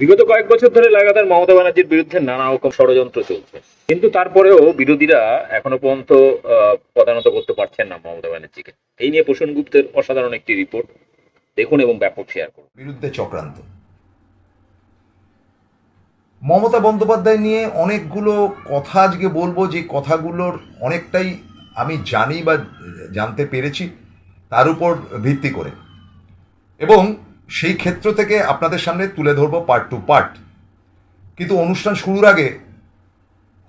বিগত কয়েক বছর ধরে লাগাতার মমতা ব্যানার্জির বিরুদ্ধে নানা রকম ষড়যন্ত্র চলছে। কিন্তু তারপরেও বিরোধীরা এখনও পর্যন্ত পদানত করতে পারছেন না মমতা ব্যানার্জিকে। এই নিয়ে প্রসূন গুপ্তের অসাধারণ একটি রিপোর্ট। দেখুন এবং ব্যাপক শেয়ার করুন। বিরুদ্ধে চক্রান্ত। মমতা বন্দ্যোপাধ্যায় নিয়ে অনেকগুলো কথা আজকে বলব, যে কথাগুলোর অনেকটাই আমি জানি বা জানতে পেরেছি, তার উপর ভিত্তি করে। এবং সেই ক্ষেত্র থেকে আপনাদের সামনে তুলে ধরবো পার্ট টু পার্ট কিন্তু অনুষ্ঠান শুরুর আগে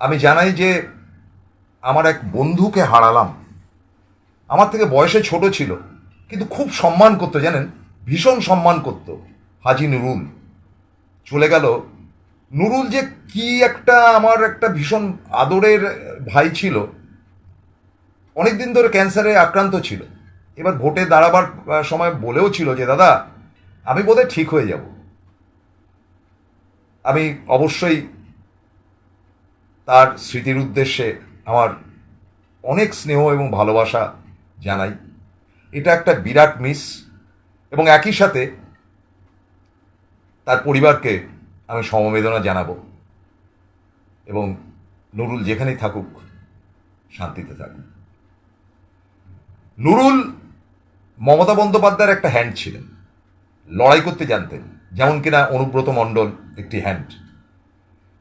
আমি জানাই যে আমার এক বন্ধুকে হারালাম। আমার থেকে বয়সে ছোট ছিল, কিন্তু খুব সম্মান করতো, জানেন? ভীষণ সম্মান করতো হাজি নুরুল। চলে গেল। নুরুল যে কি একটা আমার একটা ভীষণ আদরের ভাই ছিল, অনেকদিন ধরে ক্যান্সারে আক্রান্ত ছিল। এবার ভোটে দাঁড়াবার সময় বলেও ছিল যে, দাদা আমি বোধহয় ঠিক হয়ে যাব। আমি অবশ্যই তার স্মৃতির উদ্দেশ্যে আমার অনেক স্নেহ এবং ভালোবাসা জানাই। এটা একটা বিরাট মিস এবং একই সাথে তার পরিবারকে আমি সমবেদনা জানাব এবং নুরুল যেখানেই থাকুক শান্তিতে থাকুক। নুরুল মমতা বন্দ্যোপাধ্যায়ের একটা হ্যান্ড ছিলেন। লড়াই করতে জানতেন, যেমন কিনা অনুব্রত মণ্ডল একটি হ্যান্ড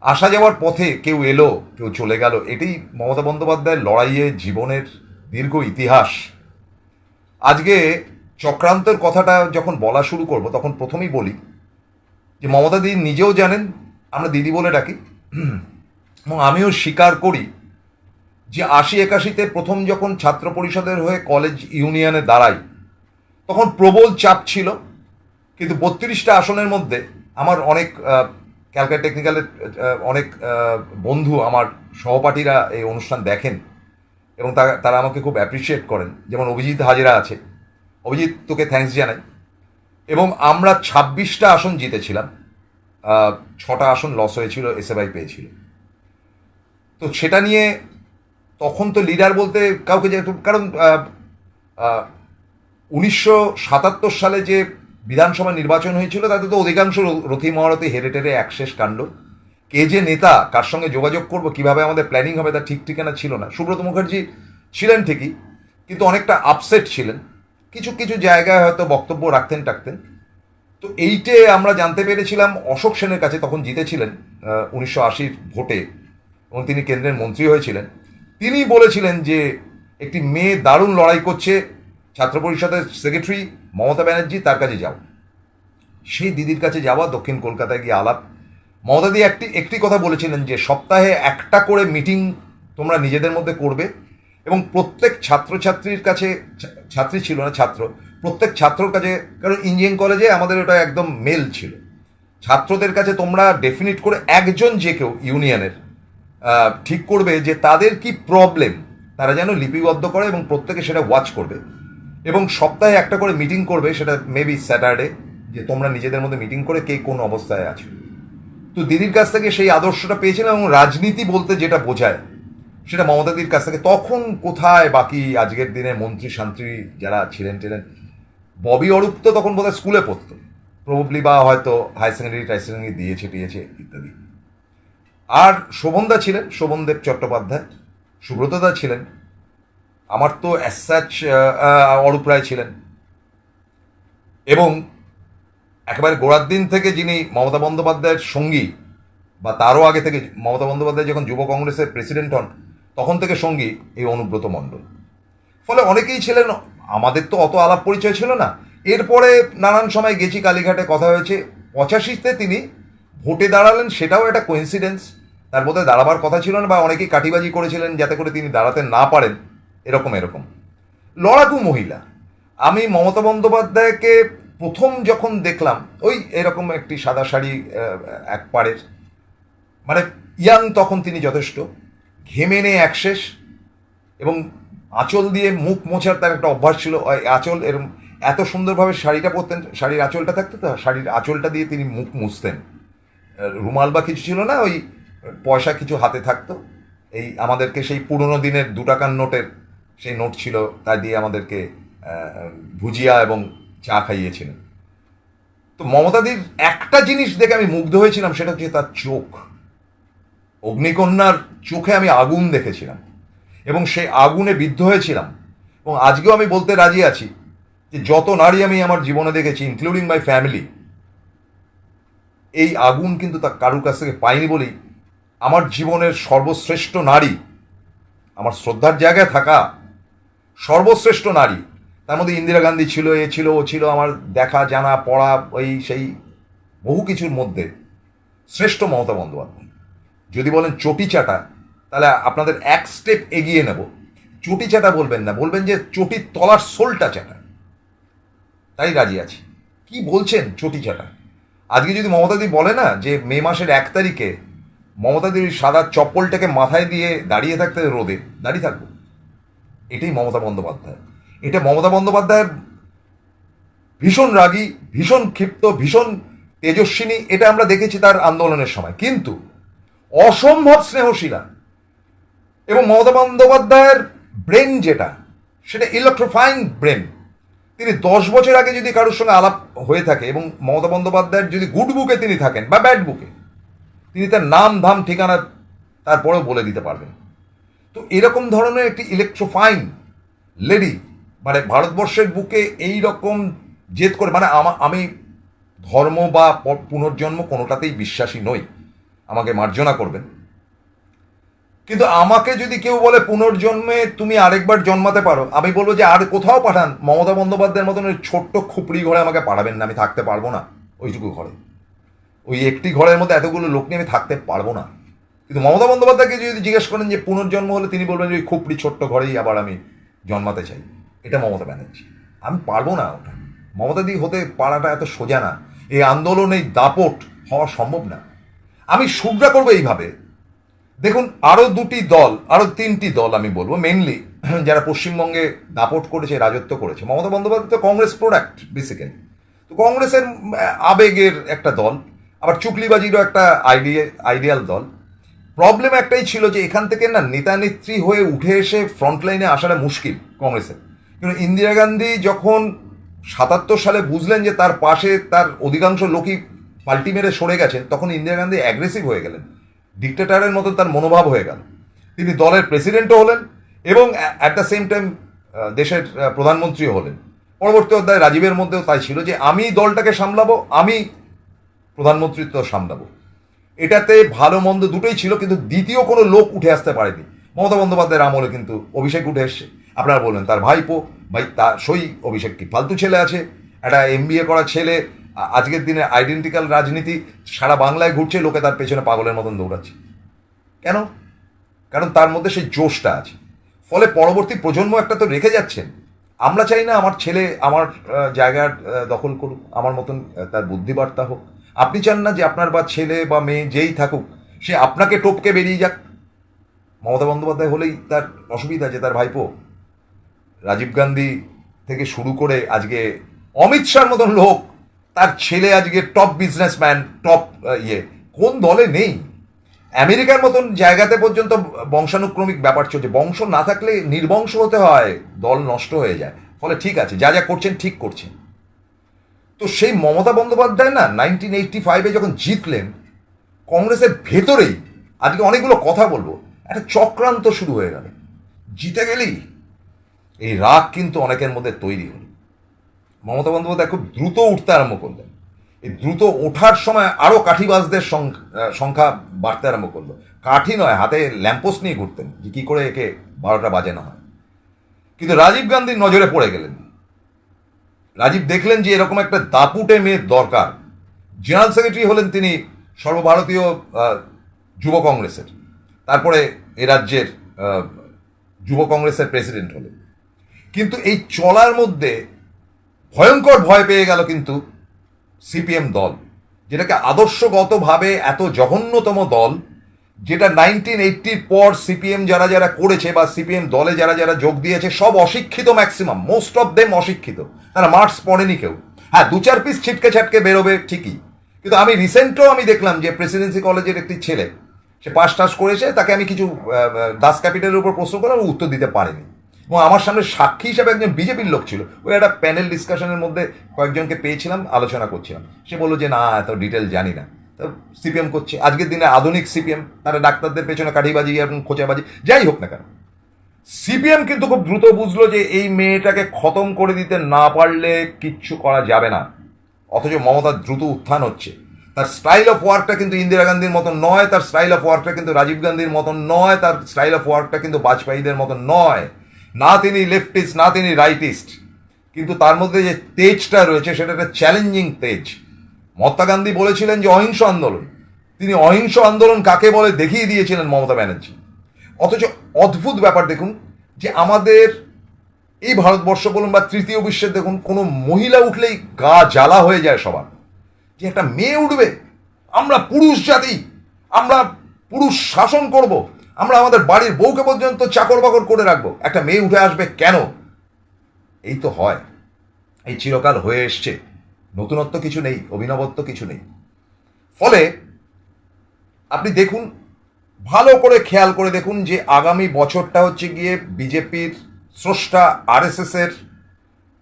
আসা যাওয়ার পথে কেউ এলো, কেউ চলে গেল, এটাই মমতা বন্দ্যোপাধ্যায়ের লড়াইয়ে জীবনের দীর্ঘ ইতিহাস। আজকে চক্রান্তের কথাটা যখন বলা শুরু করব, তখন প্রথমেই বলি যে মমতা দিদি নিজেও জানেন, আমরা দিদি বলে ডাকি, এবং আমিও স্বীকার করি যে আশি একাশিতে প্রথম যখন ছাত্র পরিষদের হয়ে কলেজ ইউনিয়নে দাঁড়াই, তখন প্রবল চাপ ছিল কিন্তু বত্রিশটা আসনের মধ্যে আমার অনেক ক্যালকাটা টেকনিক্যালের অনেক বন্ধু আমার সহপাঠীরা এই অনুষ্ঠান দেখেন এবং তারা আমাকে খুব অ্যাপ্রিসিয়েট করেন। যেমন অভিজিৎ হাজিরা আছে। অভিজিৎ, তোকে থ্যাঙ্কস জানাই। এবং আমরা ছাব্বিশটা আসন জিতেছিলাম। ছটা আসন লস হয়েছিল এসএফআই পেয়েছিল। তো সেটা নিয়ে তখন তো লিডার বলতে কাউকে যে কারণ উনিশশো সাতাত্তর সালে যে বিধানসভা নির্বাচন হয়েছিল, তাতে তো অধিকাংশ রথী মহারথী হেরে টেরে একশেষ কাণ্ড। কে যে নেতা, কার সঙ্গে যোগাযোগ করব, কীভাবে আমাদের প্ল্যানিং হবে, তার ঠিক ঠিকানা ছিল না। সুব্রত মুখার্জি ছিলেন ঠিকই, কিন্তু অনেকটা আপসেট ছিলেন। কিছু কিছু জায়গায় হয়তো বক্তব্য রাখতেন, টাকতেন। তো এইটে আমরা জানতে পেরেছিলাম, অশোক সেনের কাছে তখন জিতেছিলেন উনিশশো আশির ভোটে, এবং তিনি কেন্দ্রের মন্ত্রী হয়েছিলেন। তিনি বলেছিলেন যে, একটি মেয়ে দারুণ লড়াই করছে ছাত্র পরিষদের সেক্রেটারি মমতা ব্যানার্জি তার কাছে যাও। সেই দিদির কাছে যাওয়া, দক্ষিণ কলকাতায় গিয়ে আলাপ। মমতা দি একটি একটি কথা বলেছিলেন যে, সপ্তাহে একটা করে মিটিং তোমরা নিজেদের মধ্যে করবে এবং প্রত্যেক ছাত্রছাত্রীর কাছে ছাত্রী ছিল না, ছাত্র, প্রত্যেক ছাত্রর কাছে, কারণ ইঞ্জিনিয়ারিং কলেজে আমাদের ওটা একদম মেল ছিল। ছাত্রদের কাছে তোমরা ডেফিনিট করে একজন যে কেউ ইউনিয়নের ঠিক করবে যে তাদের কি প্রবলেম তারা যেন লিপিবদ্ধ করে এবং প্রত্যেকে সেটা ওয়াচ করবে। এবং সপ্তাহে একটা করে মিটিং করবে, সেটা মেবি স্যাটারডে যে তোমরা নিজেদের মধ্যে মিটিং করে কে কোন অবস্থায় আছো। তো দিদির কাছ থেকে সেই আদর্শটা পেয়েছিলাম এবং রাজনীতি বলতে যেটা বোঝায়, সেটা মমতাদির কাছ থেকে। তখন কোথায় বাকি আজকের দিনে মন্ত্রী শান্ত্রী যারা ছিলেন ছিলেন ববি অরূপ তো তখন বোধহয় স্কুলে পড়তো। প্রবলি বা হয়তো হাই সেকেন্ডারি টাই সেকেন্ডারি দিয়েছে, টিয়েছে ইত্যাদি। আর শোভনদা ছিলেন, শোভনদেব চট্টোপাধ্যায়, সুব্রতদা ছিলেন আমার তো অ্যাসাচ অরূপ রায় ছিলেন। এবং একেবারে গোড়ার দিন থেকে যিনি মমতা বন্দ্যোপাধ্যায়ের সঙ্গী, বা তারও আগে থেকে মমতা বন্দ্যোপাধ্যায় যখন যুব কংগ্রেসের প্রেসিডেন্ট হন, তখন থেকে সঙ্গী এই অনুব্রত মণ্ডল। ফলে অনেকেই ছিলেন, আমাদের তো অত আলাপ পরিচয় ছিল না। এরপরে নানান সময় গেছি, কালীঘাটে কথা হয়েছে। পঁচাশিতে তিনি ভোটে দাঁড়ালেন, সেটাও একটা কোইন্সিডেন্স তার মধ্যে দাঁড়াবার কথা ছিল না, বা অনেকেই কাটিবাজি করেছিলেন, যাতে করে তিনি দাঁড়াতে না পারেন। এরকম এরকম। লড়াকু মহিলা। আমি মমতা বন্দ্যোপাধ্যায়কে প্রথম যখন দেখলাম, ওই এরকম একটি সাদা শাড়ি এক পাড়ের মানে ইয়াং তখন তিনি যথেষ্ট, ঘেমে নে একশেষ এবং আঁচল দিয়ে মুখ মোছার তার একটা অভ্যাস ছিল আঁচল এরম, এত সুন্দরভাবে শাড়িটা পরতেন, শাড়ির আঁচলটা থাকতো তো, শাড়ির আঁচলটা দিয়ে তিনি মুখ মুছতেন। রুমাল বা কিছু ছিল না, ওই পয়সা কিছু হাতে থাকতো। এই আমাদেরকে সেই পুরনো দিনের দু টাকার নোটের সেই নোট ছিল তা দিয়ে আমাদেরকে ভুজিয়া এবং চা খাইয়েছিলেন। তো মমতাদির একটা জিনিস দেখে আমি মুগ্ধ হয়েছিলাম, সেটা হচ্ছে তার চোখ। অগ্নিকন্যার চোখে আমি আগুন দেখেছিলাম এবং সেই আগুনে বিদ্ধ হয়েছিলাম। এবং আজকেও আমি বলতে রাজি আছি যে যত নারী আমি আমার জীবনে দেখেছি ইনক্লুডিং মাই ফ্যামিলি এই আগুন কিন্তু তার কারুর কাছ থেকে পাইনি বলেই আমার জীবনের সর্বশ্রেষ্ঠ নারী, আমার শ্রদ্ধার জায়গায় থাকা সর্বশ্রেষ্ঠ নারী। তার মধ্যে ইন্দিরা গান্ধী ছিল, এ ছিল, ও ছিল, আমার দেখা, জানা, পড়া, ওই সেই বহু কিছুর মধ্যে শ্রেষ্ঠ মমতা বন্দ্যোপাধ্যায়। যদি বলেন চটি চাটা, তাহলে আপনাদের এক স্টেপ এগিয়ে নেব। চটি চাটা বলবেন না, বলবেন যে চটির তলার সোলটা চাটা। তাই রাজি আছি। কি বলছেন চটি চাটা? আজকে যদি মমতাদি বলে না যে মে মাসের এক তারিখে মমতাদির সাদা চপ্পলটাকে মাথায় দিয়ে দাঁড়িয়ে থাকতে রোদে, দাঁড়িয়ে থাকব। এটাই মমতা বন্দ্যোপাধ্যায়। এটা মমতা বন্দ্যোপাধ্যায়ের ভীষণ রাগী, ভীষণ ক্ষিপ্ত, ভীষণ তেজস্বিনী, এটা আমরা দেখেছি তার আন্দোলনের সময়। কিন্তু অসম্ভব স্নেহশীলা এবং মমতা বন্দ্যোপাধ্যায়ের ব্রেন যেটা, সেটা ইলেকট্রোফাইন ব্রেন তিনি দশ বছর আগে যদি কারোর সঙ্গে আলাপ হয়ে থাকে এবং মমতা বন্দ্যোপাধ্যায়ের যদি গুড বুকে তিনি থাকেন বা ব্যাড বুকে তিনি তার নাম, ধাম, ঠিকানা তারপরেও বলে দিতে পারবেন। তো এরকম ধরনের একটি ইলেকট্রোফাইন লেডি মানে ভারতবর্ষের বুকে এই রকম জেদ করে মানে আমা- ধর্ম বা পুনর্জন্ম কোনোটাতেই বিশ্বাসী নই। আমাকে মার্জনা করবেন। কিন্তু আমাকে যদি কেউ বলে, পুনর্জন্মে তুমি আরেকবার জন্মাতে পারো, আমি বলব যে, আর কোথাও পাঠান। মমতা বন্দ্যোপাধ্যায়ের মতন ওই ছোট্ট খুপড়ি ঘরে আমাকে পাঠাবেন না, আমি থাকতে পারব না। ওইটুকু ঘরে। ওই একটি ঘরের মধ্যে এতগুলো লোক নিয়ে আমি থাকতে পারব না। কিন্তু মমতা বন্দ্যোপাধ্যায়কে যদি জিজ্ঞেস করেন যে পুনর্জন্ম হলে তিনি বলবেন যে ওই খুপড়ি ছোট্ট ঘরেই আবার আমি জন্মাতে চাই, এটা মমতা ব্যানার্জি। আমি পারব না ওটা। মমতা দি হতে পারাটা এত সোজা না। এই আন্দোলন এই দাপট হওয়া সম্ভব না। আমি শুভ্রা করব এইভাবে। দেখুন আরও দুটি দল আরও তিনটি দল আমি বলব। মেনলি যারা পশ্চিমবঙ্গে দাপট করেছে, রাজত্ব করেছে। মমতা বন্দ্যোপাধ্যায় তো কংগ্রেস প্রোডাক্ট বেসিক্যালি তো কংগ্রেসের আবেগের একটা দল। আবার চুকলিবাজিরও একটা আইডিয়া আইডিয়াল দল। প্রবলেম একটাই ছিল যে এখান থেকে না নেতা নেত্রী হয়ে উঠে এসে ফ্রন্ট লাইনে আসাটা মুশকিল কংগ্রেসের কিন্তু ইন্দিরা গান্ধী যখন সাতাত্তর সালে বুঝলেন যে তার পাশে তার অধিকাংশ লোকই পাল্টি মেরে সরে গেছেন, তখন ইন্দিরা গান্ধী অ্যাগ্রেসিভ হয়ে গেলেন। ডিক্টেটারের মতো তার মনোভাব হয়ে গেল। তিনি দলের প্রেসিডেন্টও হলেন এবং অ্যাট দ্য সেম টাইম দেশের প্রধানমন্ত্রীও হলেন। পরবর্তী অধ্যায় রাজীবের মধ্যেও তাই ছিল যে আমি দলটাকে সামলাবো, আমি প্রধানমন্ত্রীত্ব সামলাবো। এটাতে ভালো মন্দ দুটোই ছিল, কিন্তু দ্বিতীয় কোনো লোক উঠে আসতে পারেনি। মমতা বন্দ্যোপাধ্যায়ের আমলে কিন্তু অভিষেক উঠে এসছে। আপনারা বললেন তার ভাইপো, ভাই, তার সই অভিষেক কি ফালতু ছেলে আছে? একটা এম করা ছেলে আজকের দিনে আইডেন্টিক্যাল রাজনীতি সারা বাংলায় ঘুরছে, লোকে তার পেছনে পাগলের মতন দৌড়াচ্ছে। কেন? কারণ তার মধ্যে সেই জোশটা আছে। ফলে পরবর্তী প্রজন্ম একটা তো রেখে যাচ্ছেন। আমরা চাই না আমার ছেলে আমার জায়গার দখল করুক, আমার মতন তার বুদ্ধিবার্তা হোক। আপনি চান না যে আপনার বা ছেলে বা মেয়ে যেই থাকুক, সে আপনাকে টপকে বেরিয়ে যাক। মমতা বন্দ্যোপাধ্যায় হলেই তার অসুবিধা আছে তার ভাইপো। রাজীব গান্ধী থেকে শুরু করে আজকে অমিত শাহর মতন লোক, তার ছেলে আজকে টপ বিজনেসম্যান টপ ইয়ে। কোন দলে নেই। আমেরিকার মতন জায়গাতে পর্যন্ত বংশানুক্রমিক ব্যাপার চলছে। বংশ না থাকলে নির্বংশ হতে হয়, দল নষ্ট হয়ে যায়। ফলে ঠিক আছে, যা যা করছেন ঠিক করছেন। তো সেই মমতা বন্দ্যোপাধ্যায় না নাইনটিন এইটটি ফাইভে যখন জিতলেন, কংগ্রেসের ভেতরেই আজকে অনেকগুলো কথা বলব, একটা চক্রান্ত শুরু হয়ে গেল। জিতে গেলেই এই রাগ কিন্তু অনেকের মধ্যে তৈরি হলো। মমতা বন্দ্যোপাধ্যায় খুব দ্রুত উঠতে আরম্ভ করলেন। এই দ্রুত ওঠার সময় আরও কাঠিবাজদের সংখ- সংখ্যা বাড়তে আরম্ভ করল। কাঠি নয়, হাতে ল্যাম্পোস্ট নিয়ে ঘুরতেন যে কী করে একে বারোটা বাজে না হয়। কিন্তু রাজীব গান্ধীর নজরে পড়ে গেলেন। রাজীব দেখলেন যে এরকম একটা দাপুটে মেয়ের দরকার। জেনারেল সেক্রেটারি হলেন তিনি সর্বভারতীয় যুব কংগ্রেসের। তারপরে এ রাজ্যের যুব কংগ্রেসের প্রেসিডেন্ট হলেন। কিন্তু এই চলার মধ্যে ভয়ঙ্কর ভয় পেয়ে গেল কিন্তু সিপিএম দল, যেটাকে আদর্শগতভাবে এত জঘন্যতম দল যেটা নাইনটিন এইটটির পর সিপিএম যারা যারা করেছে বা সিপিএম দলে যারা যারা যোগ দিয়েছে, সব অশিক্ষিত ম্যাক্সিমাম মোস্ট অফ দেম অশিক্ষিত। তারা মার্কস পড়েনি কেউ। হ্যাঁ দু চার পিস ছিটকে ছাটকে বেরোবে, ঠিকই। কিন্তু আমি রিসেন্টও আমি দেখলাম যে প্রেসিডেন্সি কলেজের একটি ছেলে, সে পাস টাস করেছে, তাকে আমি কিছু দাস ক্যাপিটালের উপর প্রশ্ন করলাম উত্তর দিতে পারেনি। এবং আমার সামনে সাক্ষী হিসাবে একজন বিজেপির লোক ছিল। ওই একটা প্যানেল ডিসকাশনের মধ্যে কয়েকজনকে পেয়েছিলাম, আলোচনা করছিলাম। সে বলল যে, না, এত ডিটেল জানি না। সিপিএম করছে। আজকের দিনে আধুনিক সিপিএম তারা ডাক্তারদের পেছনে কাঠিবাজি এবং খোঁচাবাজি, যাই হোক না কেন। সিপিএম কিন্তু খুব দ্রুত বুঝলো যে এই মেয়েটাকে খতম করে দিতে না পারলে কিচ্ছু করা যাবে না। অথচ মমতার দ্রুত উত্থান হচ্ছে। তার স্টাইল অফ ওয়ার্কটা কিন্তু ইন্দিরা গান্ধীর মতন নয়, তার স্টাইল অফ ওয়ার্কটা কিন্তু রাজীব গান্ধীর মতন নয়, তার স্টাইল অফ ওয়ার্কটা কিন্তু বাজপেয়ীদের মতন নয়। না তিনি লেফটিস্ট না তিনি রাইটিস্ট কিন্তু তার মধ্যে যে তেজটা রয়েছে, সেটা একটা চ্যালেঞ্জিং তেজ। মহাত্মা গান্ধী বলেছিলেন যে অহিংস আন্দোলন। তিনি অহিংস আন্দোলন কাকে বলে দেখিয়ে দিয়েছিলেন মমতা ব্যানার্জি। অথচ অদ্ভুত ব্যাপার দেখুন যে আমাদের এই ভারতবর্ষ বলুন বা তৃতীয় বিশ্বের দেখুন, কোনো মহিলা উঠলেই গা জ্বালা হয়ে যায় সবার। যে একটা মেয়ে উঠবে, আমরা পুরুষ জাতি, আমরা পুরুষ শাসন করব, আমরা আমাদের বাড়ির বউকে পর্যন্ত চাকর বাকর করে রাখব। একটা মেয়ে উঠে আসবে কেন? এই তো হয়। এই চিরকাল হয়ে এসছে। নতুনত্ব কিছু নেই, অভিনবত্ব কিছু নেই। ফলে আপনি দেখুন, ভালো করে খেয়াল করে দেখুন যে আগামী বছরটা হচ্ছে গিয়ে বিজেপির স্রষ্টা আরএসএস এর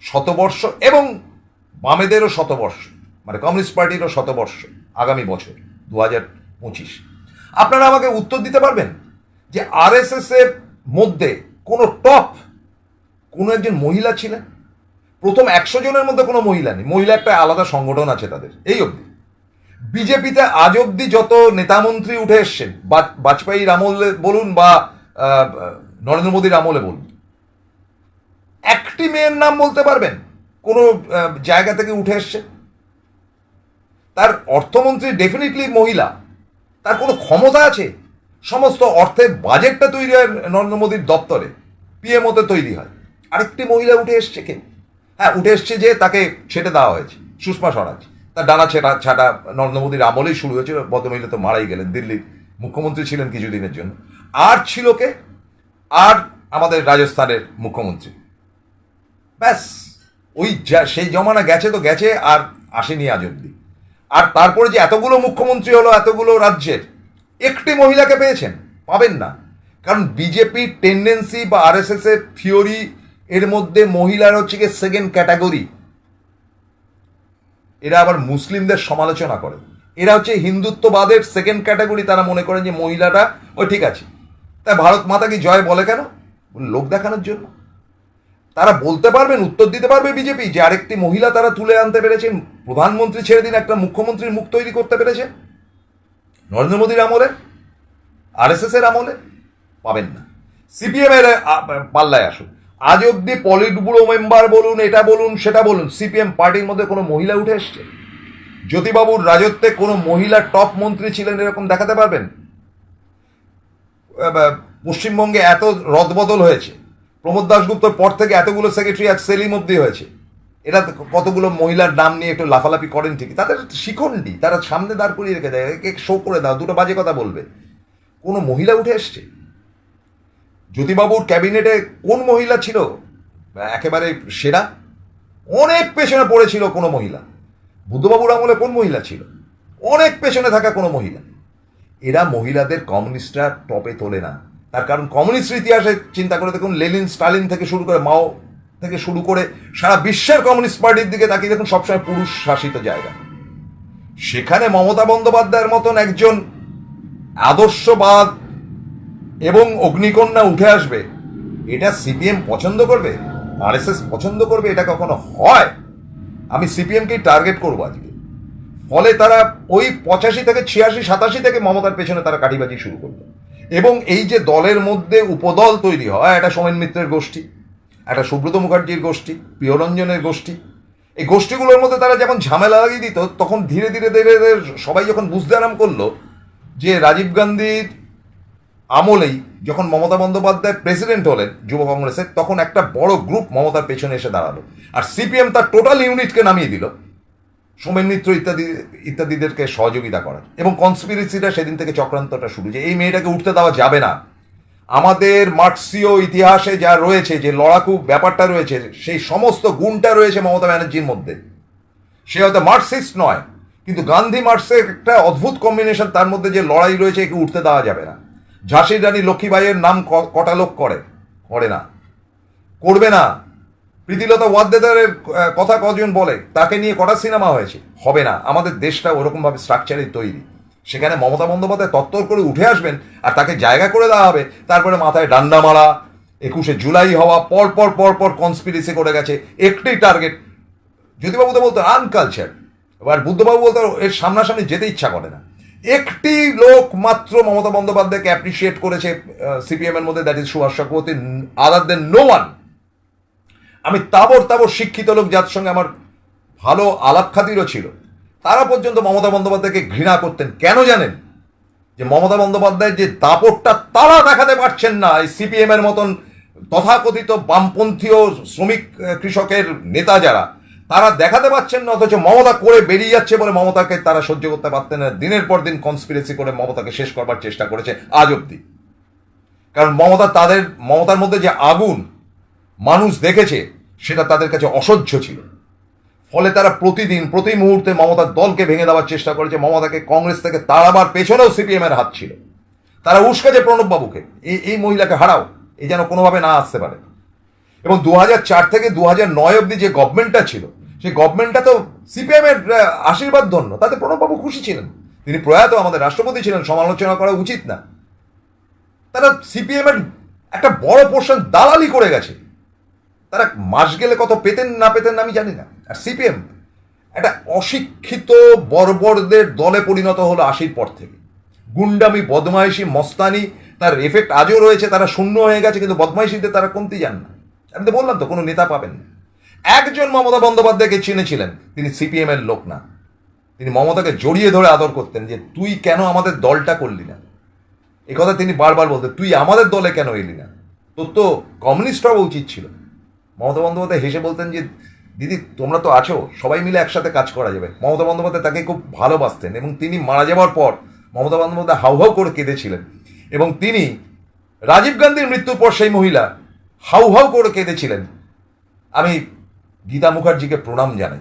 শতবর্ষ এবং বামেদেরও শতবর্ষ মানে কমিউনিস্ট পার্টিরও শতবর্ষ আগামী বছর দু হাজার পঁচিশ। আপনারা আমাকে উত্তর দিতে পারবেন যে আরএসএস এর মধ্যে কোনো টপ কোনো একজন মহিলা ছিলেন? প্রথম একশো জনের মধ্যে কোনো মহিলা নেই। মহিলা একটা আলাদা সংগঠন আছে তাদের। এই অবধি। বিজেপিতে আজ অব্দি যত নেতামন্ত্রী উঠে এসছেন বাজপেয়ীর আমলে বলুন বা নরেন্দ্র মোদীর আমলে বলুন, একটি মেয়ের নাম বলতে পারবেন? কোনো জায়গা থেকে উঠে এসছে? তার অর্থমন্ত্রী ডেফিনেটলি মহিলা। তার কোনো ক্ষমতা আছে? সমস্ত অর্থের বাজেটটা তৈরি হয় নরেন্দ্র মোদীর দপ্তরে। পিএমওতে তৈরি হয়। আরেকটি মহিলা উঠে এসছে কে? হ্যাঁ উঠে এসছে যে তাকে ছেটে দেওয়া হয়েছে, সুষমা স্বরাজ। তার ডানা ছেটা, ছাটা নরেন্দ্র মোদীর আমলেই শুরু হয়েছিল, ভদ্রমহিলা তো মারাই গেলেন দিল্লির মুখ্যমন্ত্রী ছিলেন কিছুদিনের জন্য। আর ছিল কে? আর আমাদের রাজস্থানের মুখ্যমন্ত্রী। ব্যাস, ওই সেই জমানা গেছে তো গেছে, আর আসেনি আজ অব্দি আর তারপরে যে এতগুলো মুখ্যমন্ত্রী হলো, এতগুলো রাজ্যের, একটি মহিলাকে পেয়েছেন, পাবেন না। কারণ বিজেপির টেন্ডেন্সি বা আরএসএস এর থিওরি এর মধ্যে মহিলার হচ্ছে গিয়ে সেকেন্ড ক্যাটাগরি এরা আবার মুসলিমদের সমালোচনা করে। এরা হচ্ছে হিন্দুত্ববাদের সেকেন্ড ক্যাটাগরি তারা মনে করেন যে মহিলাটা ও ঠিক আছে। তাই ভারত মাতা কি জয় বলে কেন? লোক দেখানোর জন্য। তারা বলতে পারবেন, উত্তর দিতে পারবে বিজেপি যে আরেকটি মহিলা তারা তুলে আনতে পেরেছেন। প্রধানমন্ত্রী ছেড়ে দিন, একটা মুখ্যমন্ত্রীর মুখ তৈরি করতে পেরেছে নরেন্দ্র মোদীর আমলে আরএসএস এর আমলে পাবেন না। সিপিএম এর পাল্লায় আসুন। আজ অব্দি পলিট ব্যুরো মেম্বার বলুন, এটা বলুন, সেটা বলুন, সিপিএম পার্টির মধ্যে কোনো মহিলা উঠে এসছে? জ্যোতিবাবুর রাজত্বে কোনো মহিলা টপ মন্ত্রী ছিলেন এরকম দেখাতে পারবেন? পশ্চিমবঙ্গে এত রদবদল হয়েছে। প্রমোদ দাশগুপ্তর পর থেকে এতগুলো সেক্রেটারি আজ সেলিম অব্দি হয়েছে। এরা কতগুলো মহিলার নাম নিয়ে একটু লাফালাফি করেন ঠিকই। তাদের শিখন্ডি তারা সামনে দাঁড় করিয়ে রেখে দেয় শো করে দাও, দুটো বাজে কথা বলবে। কোনো মহিলা উঠে এসছে? জ্যোতিবাবুর ক্যাবিনেটে কোন মহিলা ছিল? একেবারে সেরা? অনেক পেছনে পড়েছিল কোনো মহিলা। বুদ্ধবাবুর আমলে কোন মহিলা ছিল? অনেক পেছনে থাকা কোনো মহিলা। এরা মহিলাদের কমিউনিস্টরা টপে তোলে না। তার কারণ কমিউনিস্ট ইতিহাসে চিন্তা করে দেখুন, লেনিন, স্টালিন থেকে শুরু করে মাও থেকে শুরু করে সারা বিশ্বের কমিউনিস্ট পার্টির দিকে তাকিয়ে দেখুন, সবসময় পুরুষ শাসিত জায়গা। সেখানে মমতা বন্দ্যোপাধ্যায়ের মতন একজন আদর্শবাদ এবং অগ্নিকন্যা উঠে আসবে। এটা সিপিএম পছন্দ করবে? আরএসএস পছন্দ করবে? এটা কখনো হয়? আমি সিপিএমকেই টার্গেট করব আজকে। ফলে তারা ওই পঁচাশি থেকে ছিয়াশি, সাতাশি থেকে মমতার পেছনে তারা কাঠিবাজি শুরু করল। এবং এই যে দলের মধ্যে উপদল তৈরি হয় একটা সোমেন মিত্রের গোষ্ঠী একটা সুব্রত মুখার্জির গোষ্ঠী, প্রিয়রঞ্জনের গোষ্ঠী। এই গোষ্ঠীগুলোর মধ্যে তারা যখন ঝামেলা লাগিয়ে দিত, তখন ধীরে ধীরে ধীরে সবাই যখন বুঝতে আরাম করল যে রাজীব গান্ধীর আমলেই যখন মমতা বন্দ্যোপাধ্যায় প্রেসিডেন্ট হলেন যুব কংগ্রেসের, তখন একটা বড় গ্রুপ মমতার পেছনে এসে দাঁড়াল। আর সিপিএম তার টোটাল ইউনিটকে নামিয়ে দিল। সোমেন মিত্র ইত্যাদি, ইত্যাদিদেরকে সহযোগিতা করার। এবং কনস্পিরেসিটা সেদিন থেকে চক্রান্তটা শুরু, যে এই মেয়েটাকে উঠতে দেওয়া যাবে না। আমাদের মার্কসীয় ইতিহাসে যা রয়েছে, যে লড়াকু ব্যাপারটা রয়েছে, সেই সমস্ত গুণটা রয়েছে মমতা ব্যানার্জির মধ্যে। সে হয়তো মার্কসিস্ট নয়, কিন্তু গান্ধী মার্কসের একটা অদ্ভুত কম্বিনেশন তার মধ্যে যে লড়াই রয়েছে, একে উঠতে দেওয়া যাবে না। ঝাঁসির রানী লক্ষ্মীবাইয়ের নাম কটা লোক করে করে না। করবে না। প্রীতিলতা ওয়াদ্দেদারের কথা কজন বলে, তাকে নিয়ে কটা সিনেমা হয়েছে? হবে না। আমাদের দেশটা ওরকমভাবে স্ট্রাকচারে তৈরি। সেখানে মমতা বন্দ্যোপাধ্যায় তত্তর করে উঠে আসবেন আর তাকে জায়গা করে দেওয়া হবে। তারপরে মাথায় ডান্ডা মারা, একুশে জুলাই হওয়া, পর পর পর পর কনস্পিরেসি করে গেছে। একটি টার্গেট জ্যোতিবাবু তো বলতো আনকালচার এবার বুদ্ধবাবু বলতো এর সামনাসামনি যেতে ইচ্ছা করে না। একটি লোক মাত্র মমতা বন্দ্যোপাধ্যায়কে অ্যাপ্রিসিয়েট করেছে সিপিএম এর মধ্যে that is Subhash Chakraborty other than no one আমি তাবর তাবর শিক্ষিত লোক, যার সঙ্গে আমার ভালো আলাপ খাতিরও ছিল। তারা পর্যন্ত মমতা বন্দ্যোপাধ্যায়কে ঘৃণা করতেন। কেন জানেন? যে মমতা বন্দ্যোপাধ্যায়ের যে দাপটটা তারা দেখাতে পারছেন না, এই সিপিএম এর মতন তথাকথিত বামপন্থী ও শ্রমিক কৃষকের নেতা যারা তারা দেখাতে পাচ্ছেন না, অথচ মমতা করে বেরিয়ে যাচ্ছে বলে মমতাকে তারা সহ্য করতে পারতেন না। দিনের পর দিন কনস্পিরেসি করে মমতাকে শেষ করবার চেষ্টা করেছে আজ অব্দি কারণ মমতা তাদের, মমতার মধ্যে যে আগুন মানুষ দেখেছে, সেটা তাদের কাছে অসহ্য ছিল। ফলে তারা প্রতিদিন, প্রতি মুহূর্তে মমতার দলকে ভেঙে দেওয়ার চেষ্টা করেছে। মমতাকে কংগ্রেস থেকে তাড়াবার পেছনেও সিপিএম এর হাত ছিল। তারা উস্কাছে প্রণববাবুকে, এই এই মহিলাকে হারাও এই যেন কোনোভাবে না আসতে পারে। এবং দু থেকে দু হাজার নয় অব্দি যে গভর্নমেন্টটা ছিল সেই গভর্নমেন্টটা তো সিপিএম এর আশীর্বাদ ধন্য। তাতে প্রণববাবু খুশি ছিলেন। তিনি প্রয়াত আমাদের রাষ্ট্রপতি ছিলেন, সমালোচনা করা উচিত না। তারা সিপিএম এর একটা বড় পোর্শন দালালি করে গেছে। তারা মাস গেলে কত পেতেন না পেতেন আমি জানি না। আর সিপিএম একটা অশিক্ষিত বর্বরদের দলে পরিণত হলো আশির পর থেকে। গুন্ডামি, বদমাইশি, মস্তানি, তার এফেক্ট আজও রয়েছে, তারা শূন্য হয়ে গেছে, কিন্তু বদমাইশিতে তারা কমতে যান না। আমি তো বললাম তো, কোনো নেতা পাবেন না। একজন মমতা বন্দ্যোপাধ্যায়কে চিনেছিলেন। তিনি সিপিএম এর লোক না। তিনি মমতাকে জড়িয়ে ধরে আদর করতেন যে, তুই কেন আমাদের দলটা করলি না? এ কথা তিনি বারবার বলতেন তুই আমাদের দলে কেন এলি না? তোর তো কমিউনিস্ট হওয়া উচিত ছিল। মমতা বন্দ্যোপাধ্যায় হেসে বলতেন যে, দিদি, তোমরা তো আছো, সবাই মিলে একসাথে কাজ করা যাবে। মমতা বন্দ্যোপাধ্যায় তাকে খুব ভালোবাসতেন এবং তিনি মারা যাওয়ার পর মমতা বন্দ্যোপাধ্যায় হাউ হাউ করে কেঁদেছিলেন। এবং তিনি রাজীব গান্ধীর মৃত্যুর পর সেই মহিলা হাউ হাউ করে কেঁদেছিলেন। আমি গীতা মুখার্জিকে প্রণাম জানাই।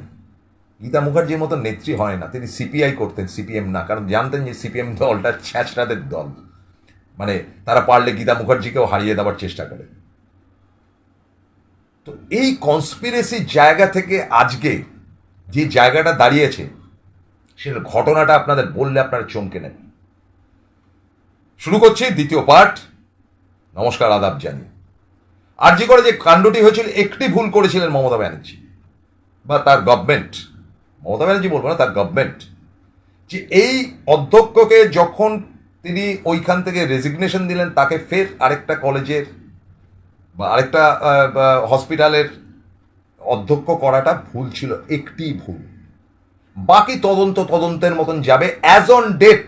গীতা মুখার্জির মতো নেত্রী হয় না। তিনি সিপিআই করতেন, সিপিএম না, কারণ জানতেন যে সিপিএম দলটা ছ্যাঁচড়াদের দল। মানে তারা পারলে গীতা মুখার্জিকেও হারিয়ে দেওয়ার চেষ্টা করে। তো এই কনস্পিরেসির জায়গা থেকে আজকে যে জায়গাটা দাঁড়িয়েছে সেটা ঘটনাটা আপনাদের বললে আপনারা চমকে নেন শুরু করছি দ্বিতীয় পার্ট নমস্কার, আদাব জানি আর যে করে যে কাণ্ডটি হয়েছিল, একটি ভুল করেছিলেন মমতা ব্যানার্জি। বা তার গভর্নমেন্ট মমতা ব্যানার্জি বলব না, তার গভর্নমেন্ট যে এই অধ্যক্ষকে যখন তিনি ওইখান থেকে রেজিগনেশন দিলেন, তাকে ফের আরেকটা কলেজের বা আরেকটা হসপিটালের অধ্যক্ষ করাটা ভুল ছিল, একটি ভুল। বাকি তদন্ত তদন্তের মতন যাবে অ্যাজ অন ডেট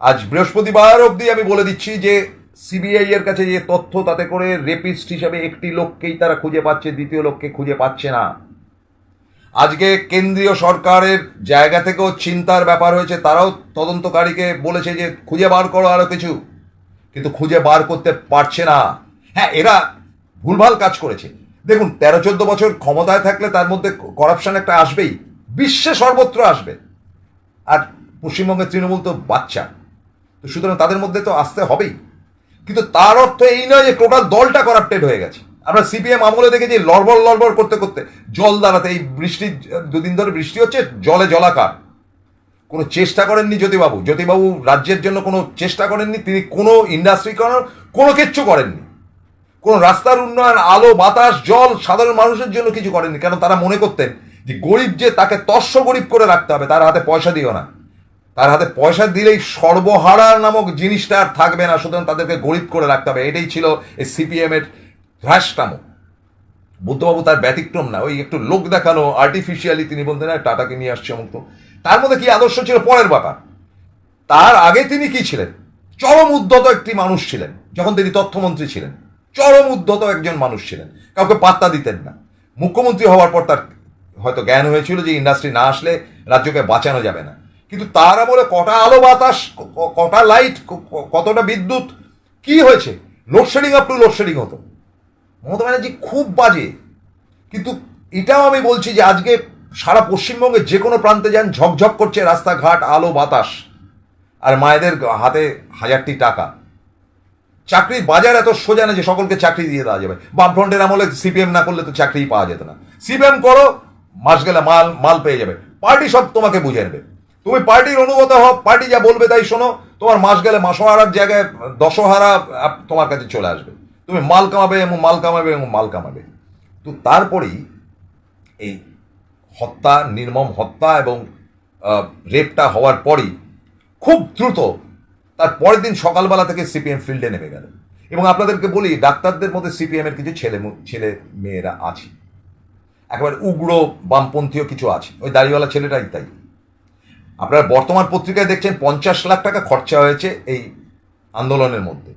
আজ বৃহস্পতিবার অবধি আমি বলে দিচ্ছি যে সিবিআই এর কাছে যে তথ্য, তাতে করে রেপিস্ট হিসাবে একটি লোককেই তারা খুঁজে পাচ্ছে, দ্বিতীয় লোককে খুঁজে পাচ্ছে না। আজকে কেন্দ্রীয় সরকারের জায়গা থেকেও চিন্তার ব্যাপার হয়েছে, তারাও তদন্তকারীকে বলেছে যে খুঁজে বার করো আরও কিছু। কিন্তু খুঁজে বার করতে পারছে না। হ্যাঁ এরা ভুলভাল কাজ করেছে। দেখুন, তেরো চোদ্দ বছর ক্ষমতায় থাকলে তার মধ্যে করাপশন একটা আসবেই। বিশ্বে সর্বত্র আসবে। আর পশ্চিমবঙ্গের তৃণমূল তো বাচ্চা। তো সুতরাং তাদের মধ্যে তো আসতে হবেই। কিন্তু তার অর্থ এই নয় যে টোটাল দলটা করাপ্টেড হয়ে গেছে। আমরা সিপিএম আমলে দেখেছি লড়বড় লড়বড় করতে করতে জল দাঁড়াতে, এই বৃষ্টি, দুদিন ধরে বৃষ্টি হচ্ছে, জলে জলাকার। কোনো চেষ্টা করেননি জ্যোতিবাবু। জ্যোতিবাবু রাজ্যের জন্য কোনো চেষ্টা করেননি, তিনি কোনো ইন্ডাস্ট্রি করার, কোনো কিচ্ছু করেননি। কোনো রাস্তার উন্নয়ন, আলো, বাতাস, জল, সাধারণ মানুষের জন্য কিছু করেননি। কেন তারা মনে করতেন যে গরিব যে তাকে তস্য গরিব করে রাখতে হবে, তার হাতে পয়সা দিও না। তার হাতে পয়সা দিলেই সর্বহারা নামক জিনিসটা আর থাকবে না সুতরাং তাদেরকে গরিব করে রাখতে হবে। এটাই ছিল এই সিপিএম এর ধ্রাসটাম বুদ্ধবাবু তার ব্যতিক্রম না ওই একটু লোক দেখানো আর্টিফিশিয়ালি তিনি বলতেন "হ্যাঁ, টাটাকে নিয়ে আসছে অমুক তার মধ্যে কি আদর্শ ছিল? পরের ব্যাপার। তার আগে তিনি কি ছিলেন? চরম উদ্ধত একটি মানুষ ছিলেন যখন তিনি তথ্যমন্ত্রী ছিলেন। চরম উদ্ধত একজন মানুষ ছিলেন। কাউকে পাত্তা দিতেন না। মুখ্যমন্ত্রী হওয়ার পর তার হয়তো জ্ঞান হয়েছিল যে ইন্ডাস্ট্রি না আসলে রাজ্যকে বাঁচানো যাবে না। কিন্তু তার আমলে কটা আলো বাতাস কটা লাইট কতটা বিদ্যুৎ, কি হয়েছে? লোডশেডিং আপ টু লোডশেডিং হতো। মমতা ব্যানার্জি খুব বাজে। কিন্তু এটাও আমি বলছি যে আজকে সারা পশ্চিমবঙ্গে যে কোনো প্রান্তে যান, ঝকঝক করছে রাস্তাঘাট, আলো, বাতাস। আর মায়েদের হাতে হাজারটি টাকা। চাকরির বাজার এত সোজা না যে সকলকে চাকরি দিয়ে দেওয়া যাবে। বামফ্রন্টের আমলে সিপিএম না করলে তো চাকরিই পাওয়া যেত না। সিপিএম করো, মাস গেলে মাল মাল পেয়ে যাবে। পার্টি সব তোমাকে বুঝে নেবে। তুমি পার্টির অনুগত হও, পার্টি যা বলবে তাই শোনো। তোমার মাস গেলে মাসোহারার জায়গায় দশহারা তোমার কাছে চলে আসবে। তুমি মাল কামাবে এবং মাল কামাবে এবং মাল কামাবে। তো তারপরেই এই হত্যা, নির্মম হত্যা এবং রেপটা হওয়ার পরই খুব দ্রুত তার পরের দিন সকালবেলা থেকে সিপিএম ফিল্ডে নেমে গেল। এবং আপনাদেরকে বলি, ডাক্তারদের মধ্যে সিপিএম এর কিছু ছেলে ছেলে মেয়েরা আছে। একেবারে উগ্র বামপন্থীয় কিছু আছে। ওই দাড়িওয়ালা ছেলেটাই তাই। আপনারা বর্তমান পত্রিকায় দেখছেন পঞ্চাশ লাখ টাকা খরচা হয়েছে এই আন্দোলনের মধ্যে।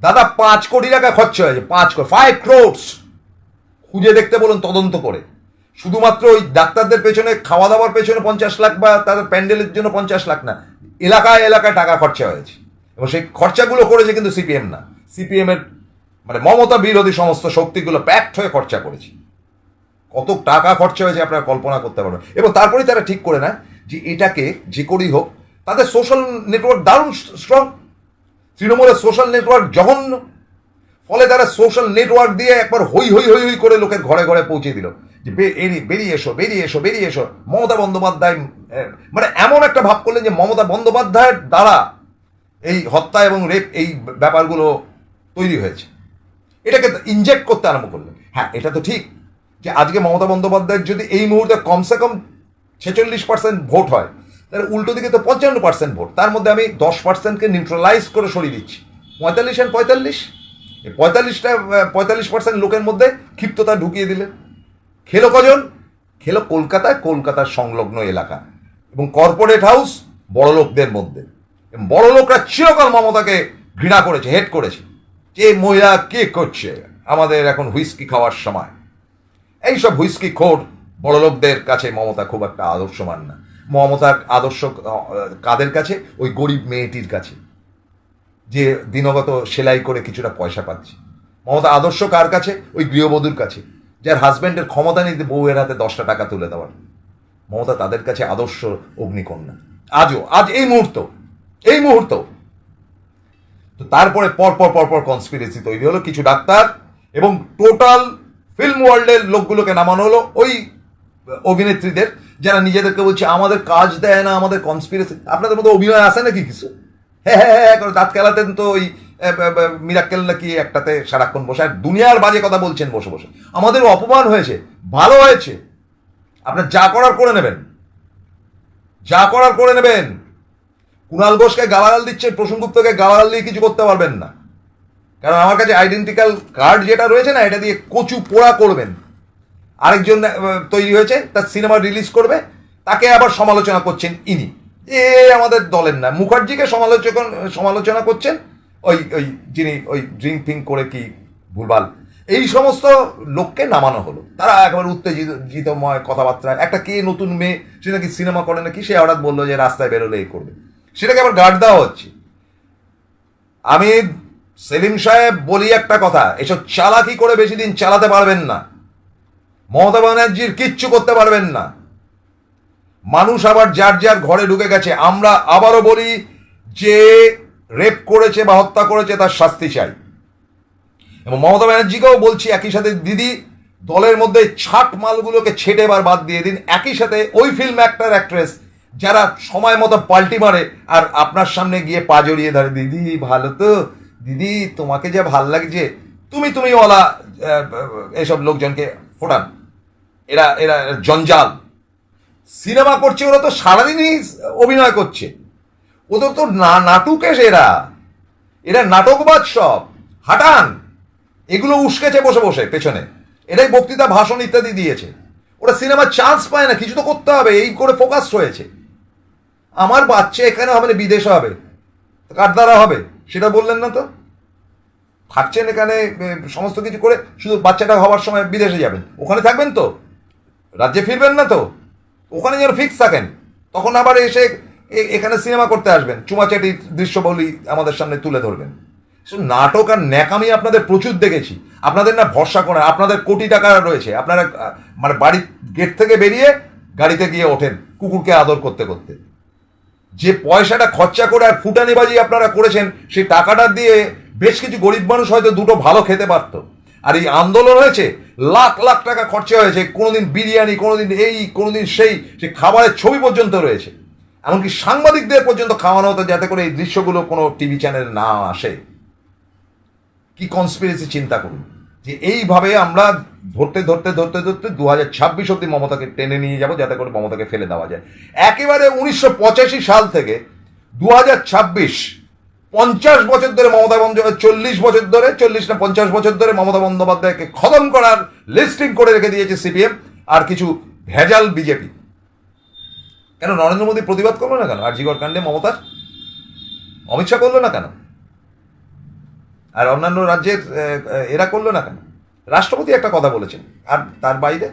দাদা, পাঁচ কোটি টাকা খরচা হয়েছে, পাঁচ কোটি ফাইভ ক্রোডস খুঁজে দেখতে বলুন তদন্ত করে। শুধুমাত্র ওই ডাক্তারদের পেছনে খাওয়া দাওয়ার পেছনে পঞ্চাশ লাখ বা তাদের প্যান্ডেলের জন্য পঞ্চাশ লাখ না, এলাকায় এলাকায় টাকা খরচা হয়েছে। এবং সেই খরচাগুলো করেছে কিন্তু সিপিএম না। সিপিএম এর মানে মমতা বিরোধী সমস্ত শক্তিগুলো প্যাক্ট হয়ে খরচা করেছে। কত টাকা খরচা হয়েছে আপনারা কল্পনা করতে পারবেন। এবং তারপরেই তারা ঠিক করে নেয় যে এটাকে যে করেই হোক, তাদের সোশ্যাল নেটওয়ার্ক দারুণ স্ট্রং তৃণমূলের সোশ্যাল নেটওয়ার্ক জঘন্য। ফলে তারা সোশ্যাল নেটওয়ার্ক দিয়ে একবার হই হই হই হই করে লোকের ঘরে ঘরে পৌঁছে দিল। যে বেরিয়ে এসো বেরিয়ে এসো বেরিয়ে এসো। মমতা বন্দ্যোপাধ্যায় মানে এমন একটা ভাব করলেন যে মমতা বন্দ্যোপাধ্যায়ের দ্বারা এই হত্যা এবং রেপ এই ব্যাপারগুলো তৈরি হয়েছে। এটাকে ইনজেক্ট করতে আরম্ভ করলেন। হ্যাঁ এটা তো ঠিক যে আজকে মমতা বন্দ্যোপাধ্যায়ের যদি এই মুহূর্তে কমসে কম ছেচল্লিশ পার্সেন্ট ভোট হয়। তাহলে উল্টো দিকে তো পঞ্চান্ন পার্সেন্ট ভোট। তার মধ্যে আমি দশ পার্সেন্টকে নিউট্রালাইজ করে সরিয়ে দিচ্ছি। পঁয়তাল্লিশ অ্যান্ড পঁয়তাল্লিশ? পঁয়তাল্লিশটা পঁয়তাল্লিশ পার্সেন্ট লোকের মধ্যে ক্ষিপ্ততা ঢুকিয়ে দিলে। খেলো কজন? খেলো কলকাতায়, কলকাতার সংলগ্ন এলাকা। এবং কর্পোরেট হাউস বড়লোকদের মধ্যে। বড়লোকরা চিরকাল মমতাকে ঘৃণা করেছে হেড করেছে। যে মহিলা, কে করছে? আমাদের এখন হুইস্কি খাওয়ার সময়। এইসব হুইস্কি খোর বড়লোকদের কাছে মমতা খুব একটা আদর্শমান না। মমতার আদর্শ কাদের কাছে? ওই গরিব মেয়েটির কাছে। যে দিনগত সেলাই করে কিছুটা পয়সা পাচ্ছে। মমতা আদর্শ কার কাছে? ওই গৃহবধূর কাছে। যার হাজব্যান্ডের ক্ষমতা নেই বউয়ের হাতে দশটা টাকা তুলে দেওয়ার। মমতা তাদের কাছে আদর্শ অগ্নিকন্যা। আজও, আজ এই মুহূর্ত এই মুহূর্ত। তো তারপরে পরপর পরপর কনস্পিরেসি তৈরি হলো। কিছু ডাক্তার এবং টোটাল ফিল্ম ওয়ার্ল্ডের লোকগুলোকে নামানো হলো। ওই অভিনেত্রীদের যারা নিজেদেরকে বলছে, আমাদের কাজ দেয় না, আমাদের কনস্পিরেসি আপনাদের মধ্যে অভিনয় আসে নাকি কিছু? হ্যাঁ হ্যাঁ হ্যাঁ করে, দাঁত খেলাতেন তো ওই মিরাক্কেল নাকি একটাতে সারাক্ষণ বসে, আর দুনিয়ার বাজে কথা বলছেন বসে বসে। আমাদের অপমান হয়েছে, ভালো হয়েছে। আপনার যা করার করে নেবেন। যা করার করে নেবেন। কুণাল ঘোষকে গালাগাল দিচ্ছে প্রসূন গুপ্তকে গালাগাল দিয়ে কিছু করতে পারবেন না। কারণ আমার কাছে আইডেন্টিক্যাল কার্ড যেটা রয়েছে না, এটা দিয়ে কচু পোড়া করবেন। আরেকজন তৈরি হয়েছে, তার সিনেমা রিলিজ করবে, তাকে আবার সমালোচনা করছেন ইনি। এ আমাদের দলের না। মুখার্জিকে সমালোচক সমালোচনা করছেন ওই ওই যিনি ওই ড্রিঙ্ক ফিঙ্ক করে কি ভুলভাল। এই সমস্ত লোককে নামানো হলো। তারা একেবারে উত্তেজিত, জিতময় কথাবার্তা। একটা কে নতুন মেয়ে, সে নাকি সিনেমা করে নাকি, সে হঠাৎ বলল যে রাস্তায় বেরোলে এই করবে। সেটাকে আবার গার্ড দেওয়া হচ্ছে। আমি সেলিম সাহেব বলি একটা কথা, এসব চালাকি করে বেশি দিন চালাতে পারবেন না। মমতা ব্যানার্জির কিচ্ছু করতে পারবেন না। মানুষ আবার যার যার ঘরে ঢুকে গেছে। আমরা আবারও বলি, যে রেপ করেছে বা হত্যা করেছে তার শাস্তি চাই। এবং মমতা ব্যানার্জিকেও বলছি একই সাথে, দিদি, দলের মধ্যে ছাট মালগুলোকে ছেটে এবার বাদ দিয়ে দিন। একই সাথে ওই ফিল্ম অ্যাক্টার অ্যাক্ট্রেস যারা সময় মতো পাল্টি মারে, আর আপনার সামনে গিয়ে পা জড়িয়ে ধরে, দিদি, ভালো তো। দিদি, তোমাকে যে ভালো লাগছে। তুমি তুমি, ওলা এসব লোকজনকে ফোটান এরা এরা জঞ্জাল। সিনেমা করছে, ওরা তো সারাদিনই অভিনয় করছে। ওদের তো না নাটুকেশ এরা। এরা নাটকবাজ সব। হাঁটান। এগুলো উস্কেছে বসে বসে, পেছনে। এটাই বক্তৃতা, ভাষণ ইত্যাদি দিয়েছে। ওরা সিনেমার চান্স পায় না, কিছু তো করতে হবে, এই করে ফোকাস হয়েছে। আমার বাচ্চা এখানে হবে না, বিদেশে হবে। কার দ্বারা হবে? সেটা বললেন না তো? থাকছেন এখানে সমস্ত কিছু করে শুধু বাচ্চাটা হওয়ার সময় বিদেশে যাবেন। ওখানে থাকবেন তো? রাজ্যে ফিরবেন না তো? ওখানে যেন ফিক্স থাকেন। তখন আবার এসে এখানে সিনেমা করতে আসবেন। চুমাচাটি দৃশ্যবলী আমাদের সামনে তুলে ধরবেন। নাটক আর ন্যাকামি আপনাদের প্রচুর দেখেছি। আপনাদের না ভরসা করে, আপনাদের কোটি টাকা রয়েছে। আপনারা মানে বাড়ির গেট থেকে বেরিয়ে গাড়িতে গিয়ে ওঠেন কুকুরকে আদর করতে করতে। যে পয়সাটা খরচা করে আর ফুটানিবাজি আপনারা করেছেন সেই টাকাটা দিয়ে বেশ কিছু গরিব মানুষ হয়তো দুটো ভালো খেতে পারতো। আর এই আন্দোলন হয়েছে, লাখ লাখ টাকা খরচা হয়েছে, কোনোদিন বিরিয়ানি, কোনোদিন এই, কোনোদিন সেই, সে খাবারের ছবি পর্যন্ত রয়েছে। এমনকি সাংবাদিকদের পর্যন্ত খাওয়ানো হতো যাতে করে এই দৃশ্যগুলো কোনো টিভি চ্যানেলে না আসে। কি কনস্পিরেসি চিন্তা করুন? যে এইভাবে আমরা ধরতে ধরতে ধরতে ধরতে দু হাজার ছাব্বিশ অব্দি মমতাকে টেনে নিয়ে যাব যাতে করে মমতাকে ফেলে দেওয়া যায়। একেবারে উনিশশো পঁচাশি সাল থেকে দু হাজার ছাব্বিশ পঞ্চাশ বছর ধরে মমতা বন্দ্যোপাধ্যায় চল্লিশ বছর ধরে, চল্লিশ না পঞ্চাশ বছর ধরে মমতা বন্দ্যোপাধ্যায়কে খতম করার লিস্টিং করে রেখে দিয়েছে সিপিএম আর কিছু ভেজাল বিজেপি কেন নরেন্দ্র মোদী প্রতিবাদ করল না কেন? আর জিগর কাণ্ডে মমতার? অমিত শাহ করল না কেন? আর অন্যান্য রাজ্যের এরা করল না কেন? রাষ্ট্রপতি একটা কথা বলেছেন, আর তার বাইরে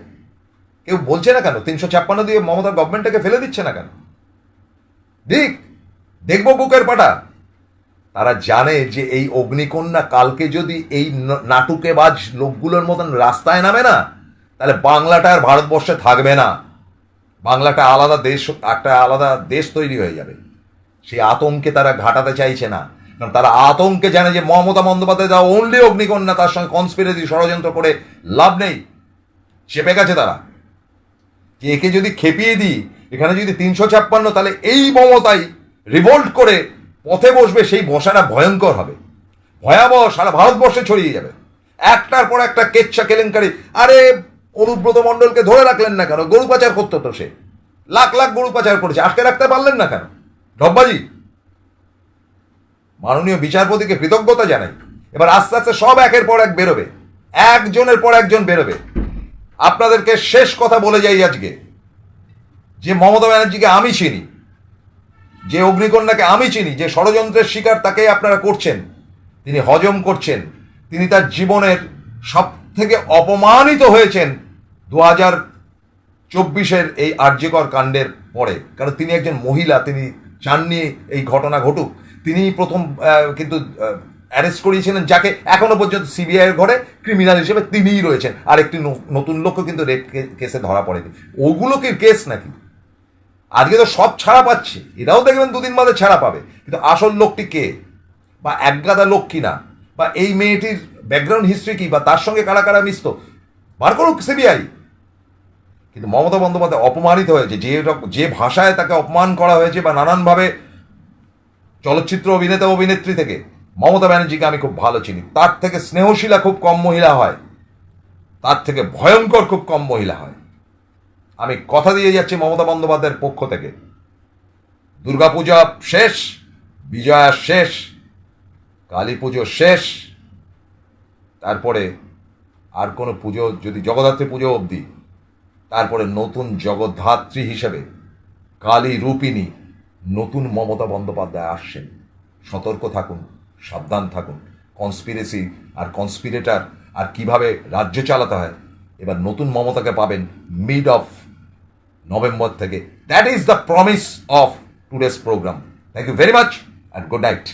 কেউ বলছে না কেন? তিনশো ছাপ্পান্ন দিয়ে মমতার গভর্নমেন্টটাকে ফেলে দিচ্ছে না কেন? দিক, দেখব বুকের পাটা। তারা জানে যে এই অগ্নিকন্যা কালকে যদি এই নাটুকেবাজ লোকগুলোর মতন রাস্তায় নামে না, তাহলে বাংলাটা আর ভারতবর্ষে থাকবে না। বাংলাটা আলাদা দেশ, একটা আলাদা দেশ তৈরি হয়ে যাবে। সেই আতঙ্কে তারা ঘাটাতে চাইছে না। কারণ তারা আতঙ্কে জানে যে মমতা বন্দ্যোপাধ্যায় দেওয়া অনলি অগ্নিকন্যা, তার সঙ্গে কনস্পিরেসি ষড়যন্ত্র করে লাভ নেই। চেপে গেছে তারা। যে একে যদি খেপিয়ে দিই, এখানে যদি তিনশো ছাপ্পান্ন, তাহলে এই মমতাই রিভোল্ট করে পথে বসবে সেই বসাটা ভয়ঙ্কর হবে। ভয়াবহ সারা ভারতবর্ষে ছড়িয়ে যাবে। একটার পর একটা কেচ্ছা কেলেঙ্কারি। আরে, অনুব্রত মণ্ডলকে ধরে রাখলেন না কেন? গরু পাচার করতো তো সে। লাখ লাখ গরু পাচার করেছে। আটকে রাখতে পারলেন না কেন? ঢব্বাজি মাননীয় বিচারপতিকে কৃতজ্ঞতা জানাই। এবার আস্তে আস্তে সব একের পর এক বেরোবে। একজনের পর একজন বেরোবে। আপনাদেরকে শেষ কথা বলে যাই আজকে। যে মমতা ব্যানার্জিকে আমি চিনি যে অগ্নিকন্যাকে আমি চিনি, যে ষড়যন্ত্রের শিকার তাকে আপনারা করছেন, তিনি হজম করছেন, তিনি তার জীবনের সব থেকে অপমানিত হয়েছেন দু হাজার চব্বিশের এই আর্যকর কাণ্ডের পরে। কারণ তিনি একজন মহিলা, তিনি চাননি এই ঘটনা ঘটুক। তিনি প্রথম কিন্তু অ্যারেস্ট করিয়েছিলেন যাকে এখনও পর্যন্ত সিবিআইয়ের ঘরে ক্রিমিনাল হিসেবে তিনিই রয়েছেন। আর একটি নতুন লোকও কিন্তু রেপ কেসে ধরা পড়েনি। ওগুলো কি কেস নাকি? আজকে তো সব ছাড়া পাচ্ছে। এরাও দেখবেন দুদিন বাদে ছাড়া পাবে। কিন্তু আসল লোকটি কে? বা একগাদা লোক কিনা বা এই মেয়েটির ব্যাকগ্রাউন্ড হিস্ট্রি কি? বা তার সঙ্গে কারা কারা মিশত? বার করুক সিবিআই কিন্তু মমতা বন্দ্যোপাধ্যায় অপমানিত হয়েছে। যে যে ভাষায় তাকে অপমান করা হয়েছে বা নানানভাবে চলচ্চিত্র অভিনেতা অভিনেত্রী থেকে, মমতা ব্যানার্জিকে আমি খুব ভালো চিনি। তার থেকে স্নেহশীলা খুব কম মহিলা হয়। তার থেকে ভয়ঙ্কর খুব কম মহিলা হয়। আমি কথা দিয়ে যাচ্ছি মমতা বন্দ্যোপাধ্যায়ের পক্ষ থেকে। দুর্গাপূজা শেষ, বিজয়া শেষ কালী পুজো শেষ, তারপরে আর কোনো পুজো, যদি জগদ্ধাত্রী পুজো অবধি, তারপরে নতুন জগদ্ধাত্রী হিসেবে কালী রূপিণী নতুন মমতা বন্দ্যোপাধ্যায় আসছেন। সতর্ক থাকুন, সাবধান থাকুন। কনস্পিরেসি আর কনস্পিরেটার আর কীভাবে রাজ্য চালাতে হয়, এবার নতুন মমতাকে পাবেন মিড অফ নভেম্বর থেকে that is the promise of today's programme thank you very much and good night